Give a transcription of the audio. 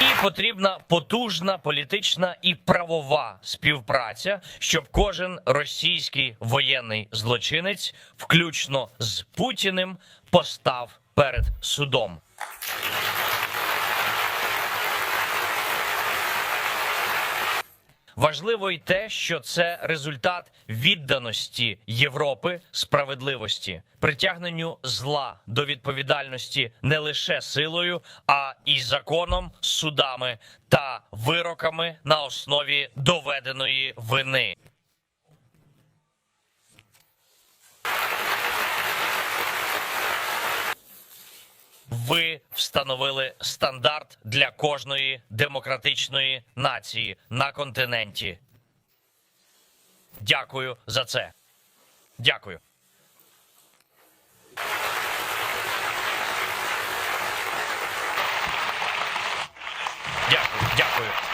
І потрібна потужна політична і правова співпраця, щоб кожен російський воєнний злочинець, включно з Путіним, постав перед судом. Важливо й те, що це результат відданості Європи справедливості, притягненню зла до відповідальності не лише силою, а і законом, судами та вироками на основі доведеної вини. Ви встановили стандарт для кожної демократичної нації на континенті. Дякую за це. Дякую. Дякую, дякую.